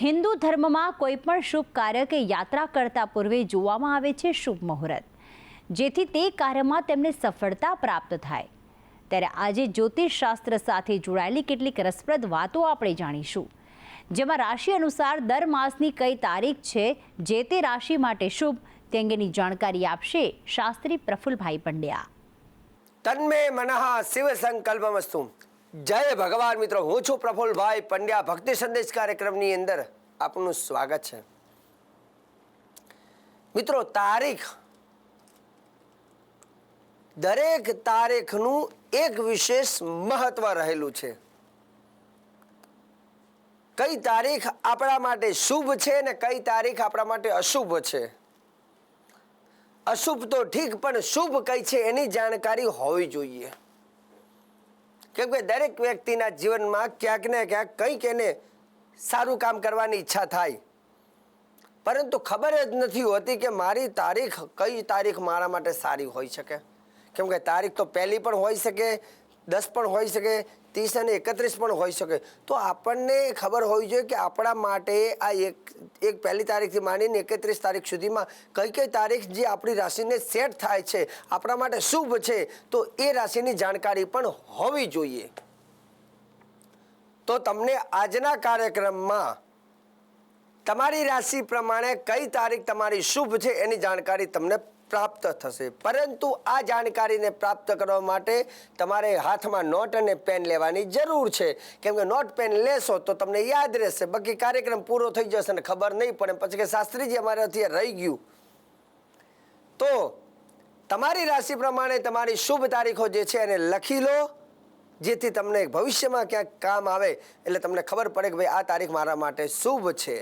હિન્દુ ધર્મમાં કોઈ પણ શુભ કાર્ય કે યાત્રા કરતા પૂર્વે જોવામાં આવે છે શુભ મુહૂર્ત. જેથી તે કાર્યમાં તેમને સફળતા પ્રાપ્ત થાય. ત્યારે આજે જ્યોતિષ શાસ્ત્ર સાથે જોડાયેલી કેટલીક રસપ્રદ વાતો આપણે જાણીશું. જેમાં રાશિ અનુસાર દર માસની કઈ તારીખ છે, જે તે રાશિ માટે શુભ, તે અંગેની જાણકારી આપશે શાસ્ત્રી પ્રફુલભાઈ પંડ્યા. તન્મે મનઃ શિવ સંકલ્પમસ્તુ. જય ભગવાન મિત્રો, હું છું પ્રફુલભાઈ પંડ્યા. ભક્તિ સંદેશ કાર્યક્રમની અંદર આપનું સ્વાગત છે. મિત્રો, તારીખ. દરેક તારીખનું એક વિશેષ મહત્વ રહેલું છે. કઈ તારીખ આપણા માટે શુભ છે ને કઈ તારીખ આપણા માટે અશુભ છે? અશુભ તો ઠીક, પણ શુભ કઈ છે એની જાણકારી હોવી જોઈએ. કેમ કે દરેક વ્યક્તિના જીવનમાં ક્યાંક ને ક્યાંક કંઈક એને સારું કામ કરવાની ઈચ્છા થાય. પરંતુ ખબર જ નથી હોતી કે મારી તારીખ કઈ તારીખ મારા માટે સારી હોઈ શકે. કેમ કે તારીખ તો પહેલી પણ હોઈ શકે દસ પણ હોઈ શકે, ત્રીસ અને એકત્રીસ પણ હોઈ શકે. તો આપણને ખબર હોવી જોઈએ કે આપણા માટે આ એક એક પહેલી તારીખથી માંડીને એકત્રીસ તારીખ સુધીમાં કઈ કઈ તારીખ જે આપણી રાશિને સેટ થાય છે, આપણા માટે શુભ છે, તો એ રાશિની જાણકારી પણ હોવી જોઈએ. તો તમને આજના કાર્યક્રમમાં તમારી રાશિ પ્રમાણે કઈ તારીખ તમારી શુભ છે એની જાણકારી તમને પ્રાપ્ત થશે. પરંતુ આ જાણકારીને પ્રાપ્ત કરવા માટે તમારે હાથમાં નોટ અને પેન લેવાની જરૂર છે. કેમ કે નોટ, પેન લેશો તો તમને યાદ રહેશે. બાકી કાર્યક્રમ પૂરો થઈ જશે અને ખબર નહીં પડે પછી કે શાસ્ત્રીજી અમારાથી રહી ગયું. તો તમારી રાશિ પ્રમાણે તમારી શુભ તારીખો જે છે એને લખી લો. જેથી તમને ભવિષ્યમાં ક્યાંક કામ આવે એટલે તમને ખબર પડે કે ભાઈ આ તારીખ મારા માટે શુભ છે.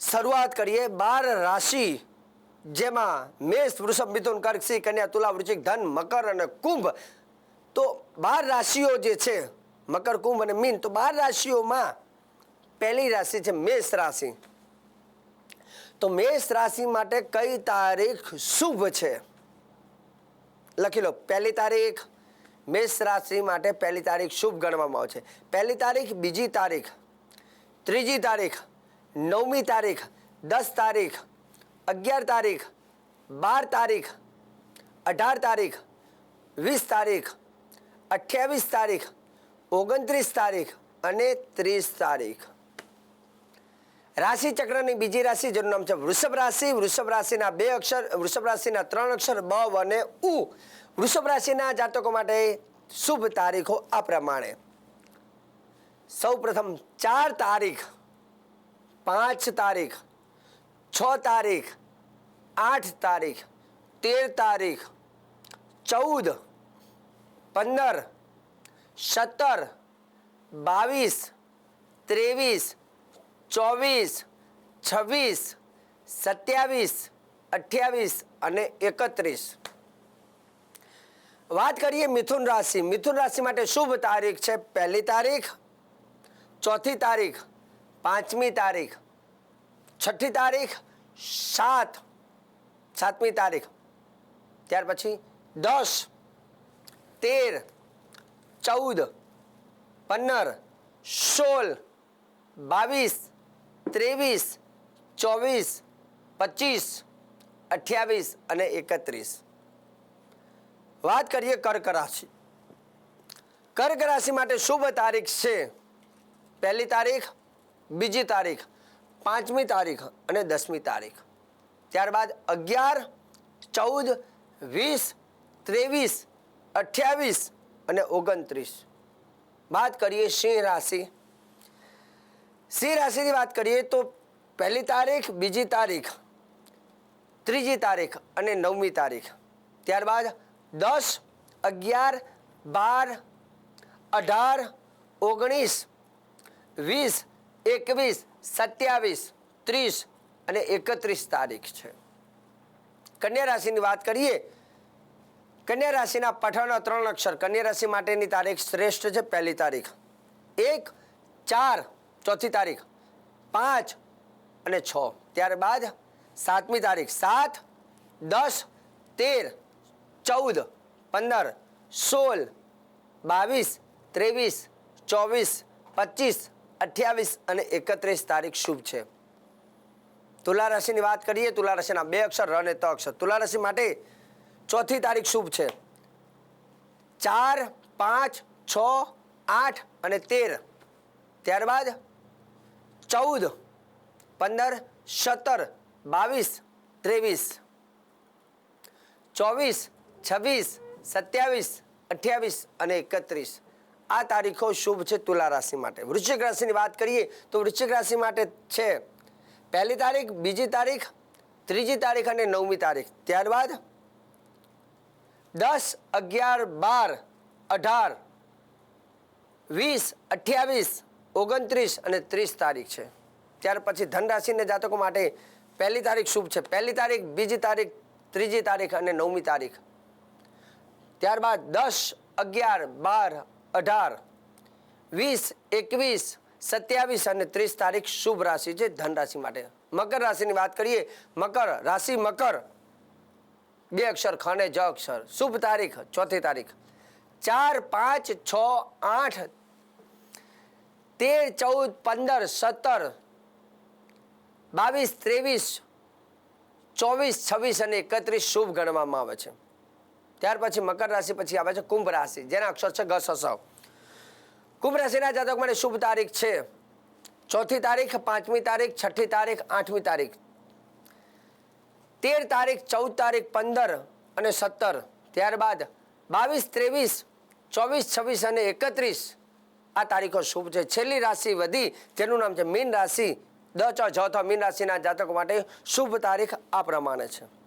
શરૂઆત કરીએ બાર રાશિ. જેમાં મેષ, વૃષભ, મિથુન કર્ક સિંહ કન્યા, તુલા, વૃશ્ચિક, ધન, મકર અને કુંભ. તો બાર રાશિઓ જે છે, મકર, કુંભ અને મીન, તો બાર રાશિઓમાં પહેલી રાશિ છે મેષ રાશિ. તો મેષ રાશિ માટે કઈ તારીખ શુભ છે? લખી લો, પહેલી તારીખ મેષ રાશિ માટે પહેલી તારીખ શુભ ગણવામાં આવે છે. પહેલી તારીખ, બીજી તારીખ, ત્રીજી તારીખ, નવમી તારીખ, દસ તારીખ અગિયાર તારીખ, બાર તારીખ, અઢાર તારીખ, વીસ તારીખ, અઠ્યાવીસ તારીખ, ઓગણત્રીસ તારીખ અને ત્રીસ તારીખ. રાશિ ચક્રની બીજી રાશિ, જેનું નામ છે વૃષભ રાશિ. વૃષભ રાશિના બે અક્ષર, વૃષભ રાશિના ત્રણ અક્ષર, બ અને ઉ. વૃષભ રાશિના જાતકો માટે શુભ તારીખો આ પ્રમાણે. સૌ પ્રથમ ચાર તારીખ, પાંચ તારીખ છ તારીખ, આઠ તારીખ, તેર તારીખ, ચૌદ, પંદર, સત્તર, બાવીસ, ત્રેવીસ, ચોવીસ, છવ્વીસ, સત્યાવીસ, અઠ્યાવીસ અને એકત્રીસ. વાત કરીએ મિથુન રાશિ. મિથુન રાશિ માટે શુભ તારીખ છે પહેલી તારીખ, ચોથી તારીખ, પાંચમી તારીખ છઠ્ઠી તારીખ સાત. સાતમી તારીખ. ત્યાર પછી દસ, તેર, ચૌદ, પંદર, સોળ, બાવીસ, ત્રેવીસ, ચોવીસ, પચીસ, અઠ્યાવીસ અને એકત્રીસ. વાત કરીએ કર્ક રાશિ. કર્ક રાશિ માટે શુભ તારીખ છે. પહેલી તારીખ, બીજી તારીખ પાંચમી તારીખ અને દસમી તારીખ. ત્યારબાદ અગિયાર, ચૌદ, વીસ, ત્રેવીસ, અઠ્યાવીસ અને ઓગણત્રીસ. વાત કરીએ સિંહ રાશિ. સિંહ રાશિની વાત કરીએ તો પહેલી તારીખ, બીજી તારીખ, ત્રીજી તારીખ અને નવમી તારીખ. ત્યારબાદ દસ, અગિયાર, બાર, અઢાર, ઓગણીસ, વીસ, એકવીસ સત્યાવીસ, ત્રીસ અને એકત્રીસ તારીખ છે. કન્યા રાશિની વાત કરીએ, કન્યા રાશિના પઠાણના ત્રણ અક્ષર, કન્યા રાશિ માટેની તારીખ શ્રેષ્ઠ છે પહેલી તારીખ. એક, ચાર, ચોથી તારીખ. પાંચ અને છ. ત્યારબાદ સાતમી તારીખ. સાત, દસ, તેર, ચૌદ, પંદર, સોળ, બાવીસ, ત્રેવીસ, ચોવીસ, પચીસ અઠ્યાવીસ અને એકત્રીસ તારીખ શુભ છે. તુલા રાશિની વાત કરીએ, તુલા રાશિના બે અક્ષર ર અને ત અક્ષર. તુલા રાશિ માટે ચોથી તારીખ શુભ છે. ચાર, પાંચ, છ, આઠ અને તેર. ત્યારબાદ ચૌદ, પંદર, સત્તર, બાવીસ, ત્રેવીસ. ચોવીસ, છવ્વીસ, સત્યાવીસ, અઠ્યાવીસ અને એકત્રીસ. આ તારીખો શુભ છે તુલા રાશિ માટે. વૃશ્ચિક રાશિની વાત કરીએ તો વૃશ્ચિક રાશિ માટે છે પહેલી તારીખ, બીજી તારીખ, ત્રીજી તારીખ અને નવમી તારીખ. ત્યારબાદ દસ, અગિયાર, બાર, અઢાર, વીસ, અઠ્યાવીસ, ઓગણત્રીસ અને ત્રીસ તારીખ છે. ત્યાર પછી ધન રાશિના જાતકો માટે પહેલી તારીખ શુભ છે. પહેલી તારીખ, બીજી તારીખ, ત્રીજી તારીખ અને નવમી તારીખ. ત્યારબાદ દસ, અગિયાર, બાર અઢાર, વીસ, એકવીસ, સત્યાવીસ અને ત્રીસ તારીખ શુભ રાશિ છે ધન રાશિ માટે. મકર રાશિની વાત કરીએ, મકર રાશિ મકર. બે અક્ષર, ખ જ અક્ષર. શુભ તારીખ, ચોથી તારીખ. ચાર, પાંચ, છ, આઠ, તેર, ચૌદ, પંદર, સત્તર, બાવીસ, ત્રેવીસ, ચોવીસ, છવ્વીસ અને એકત્રીસ શુભ ગણવામાં આવે છે. ત્યાર પછી મકર રાશિ, પછી આવે છે કુંભ રાશિ. જેના અક્ષર છે ગ સ સ. કુંભ રાશિના જાતક માટે શુભ તારીખ છે. ચોથી તારીખ, પાંચમી તારીખ, છઠ્ઠી તારીખ, આઠમી તારીખ. તેર તારીખ, ચૌદ તારીખ, પંદર અને સત્તર. ત્યારબાદ બાવીસ, ત્રેવીસ, ચોવીસ, છવ્વીસ અને એકત્રીસ. આ તારીખો શુભ છે. છેલ્લી રાશિ વધી, જેનું નામ છે મીન રાશિ. દ, ચ જ થ મીન રાશિના જાતકો માટે શુભ તારીખ આ પ્રમાણે છે.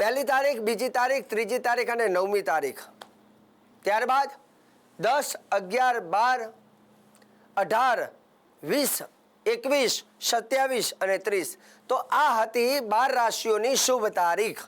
પહેલી તારીખ, બીજી તારીખ, ત્રીજી તારીખ અને નવમી તારીખ. ત્યારબાદ દસ, અગિયાર, બાર, અઢાર, વીસ, એકવીસ, સત્યાવીસ અને ત્રીસ. તો આ હતી બાર રાશિઓની શુભ તારીખ.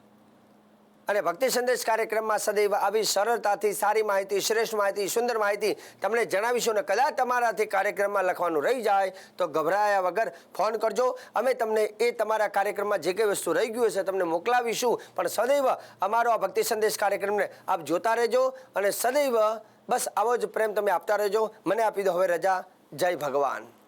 અને ભક્તિ સંદેશ કાર્યક્રમમાં સદૈવ આવી સરળતાથી સારી માહિતી, શ્રેષ્ઠ માહિતી, સુંદર માહિતી તમને જણાવીશું અને કદાચ તમારાથી કાર્યક્રમમાં લખવાનું રહી જાય તો ગભરાયા વગર ફોન કરજો. અમે તમને એ તમારા કાર્યક્રમમાં જે કંઈ વસ્તુ રહી ગયું હશે તમને મોકલાવીશું. પણ સદૈવ અમારો આ ભક્તિ સંદેશ કાર્યક્રમને આપ જોતા રહેજો અને સદૈવ બસ આવો જ પ્રેમ તમે આપતા રહેજો. મને આપી દો હવે રજા. જય ભગવાન.